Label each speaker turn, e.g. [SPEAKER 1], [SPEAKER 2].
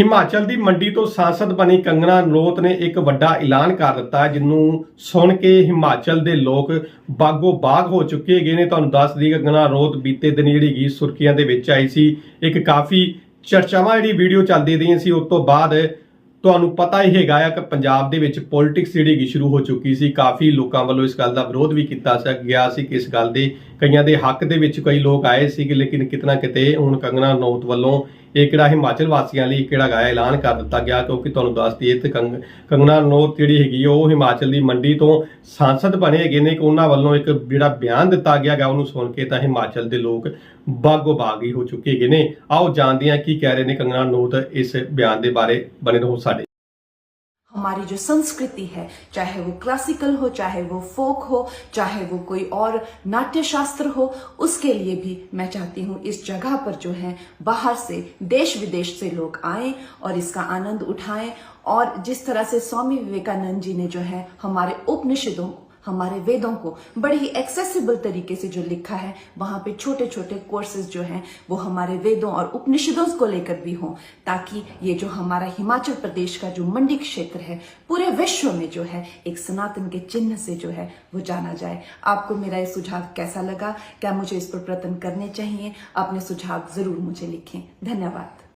[SPEAKER 1] ਹਿਮਾਚਲ ਦੀ ਮੰਡੀ ਤੋਂ ਸਾਂਸਦ ਬਣੀ ਕੰਗਣਾ ਰਣੌਤ ਨੇ ਇੱਕ ਵੱਡਾ ਐਲਾਨ ਕਰ ਦਿੱਤਾ ਜਿਹਨੂੰ ਸੁਣ ਕੇ ਹਿਮਾਚਲ ਦੇ ਲੋਕ ਬਾਗੋ ਬਾਗ ਹੋ ਚੁੱਕੇ ਗਏ ਨੇ। ਤੁਹਾਨੂੰ ਦੱਸ ਦਈਏ ਕਿ ਰਣੌਤ ਬੀਤੇ ਦਿਨ ਜਿਹੜੀ ਗਈ ਸੁਰਖੀਆਂ ਦੇ ਵਿੱਚ ਆਈ ਸੀ। ਇੱਕ ਕਾਫੀ ਚਰਚਾਵਾਂ ਜਿਹੜੀ ਵੀਡੀਓ ਚੱਲਦੀ ਰਹੀਆਂ ਸੀ, ਉਸ ਤੋਂ ਬਾਅਦ ਤੁਹਾਨੂੰ ਪਤਾ ਹੀ ਹੈਗਾ ਆ ਕਿ ਪੰਜਾਬ ਦੇ ਵਿੱਚ ਪੋਲਿਟਿਕਸ ਜਿਹੜੀ ਹੈਗੀ ਸ਼ੁਰੂ ਹੋ ਚੁੱਕੀ ਸੀ। ਕਾਫੀ ਲੋਕਾਂ ਵੱਲੋਂ ਇਸ ਗੱਲ ਦਾ ਵਿਰੋਧ ਵੀ ਕੀਤਾ ਗਿਆ ਸੀ ਕਿ ਇਸ ਗੱਲ ਦੇ ਕਈਆਂ ਦੇ ਹੱਕ ਦੇ ਵਿੱਚ ਕਈ ਲੋਕ ਆਏ ਸੀ ਕਿ ਲੇਕਿਨ ਕਿਤਨਾ ਕਿਤੇ ਹੁਣ ਕੰਗਣਾ ਰਣੌਤ ਵੱਲੋਂ ਇਹ ਕਿਹੜਾ ਹਿਮਾਚਲ ਵਾਸੀਆਂ ਲਈ ਕਿਹੜਾ ਗਾਇਆ ਐਲਾਨ ਕਰ ਦਿੱਤਾ ਗਿਆ? ਕਿਉਂਕਿ ਤੁਹਾਨੂੰ ਦੱਸ ਦਈਏ ਤੇ ਕੰਗ- ਕੰਗਨਾ ਰਣੌਤ ਜਿਹੜੀ ਹੈਗੀ ਉਹ ਹਿਮਾਚਲ ਦੀ ਮੰਡੀ ਤੋਂ ਸਾਂਸਦ ਬਣੇ ਹੈਗੇ ਨੇ। ਕਿ ਉਹਨਾਂ ਵੱਲੋਂ ਇੱਕ ਜਿਹੜਾ ਬਿਆਨ ਦਿੱਤਾ ਗਿਆ ਗਾ ਉਹਨੂੰ ਸੁਣ ਕੇ ਤਾਂ ਹਿਮਾਚਲ ਦੇ ਲੋਕ ਬਾਗੋ ਬਾਗ ਹੀ ਹੋ ਚੁੱਕੇ ਹੈਗੇ ਨੇ। ਆਓ ਜਾਣਦੇ ਹਾਂ ਕੀ ਕਹਿ ਰਹੇ ਨੇ ਕੰਗਨਾ ਰਣੌਤ ਇਸ ਬਿਆਨ ਦੇ ਬਾਰੇ ਬਣੇ ਰਹੋ ਸਾਡੇ
[SPEAKER 2] हमारी जो संस्कृति है, चाहे वो क्लासिकल हो, चाहे वो फोक हो, चाहे वो कोई और नाट्य शास्त्र हो, उसके लिए भी मैं चाहती हूँ इस जगह पर जो है, बाहर से देश विदेश से लोग आए और इसका आनंद उठाएँ। और जिस तरह से स्वामी विवेकानंद जी ने जो है, हमारे उपनिषदों हमारे वेदों को बड़े ही एक्सेसिबल तरीके से जो लिखा है, वहाँ पे छोटे छोटे कोर्सेज जो हैं, वो हमारे वेदों और उपनिषदों को लेकर भी हों, ताकि ये जो हमारा हिमाचल प्रदेश का जो मंडी क्षेत्र है, पूरे विश्व में जो है, एक सनातन के चिन्ह से जो है, वो जाना जाए। आपको मेरा ये सुझाव कैसा लगा? क्या मुझे इस पर प्रयत्न करने चाहिए? अपने सुझाव ज़रूर मुझे लिखें। धन्यवाद।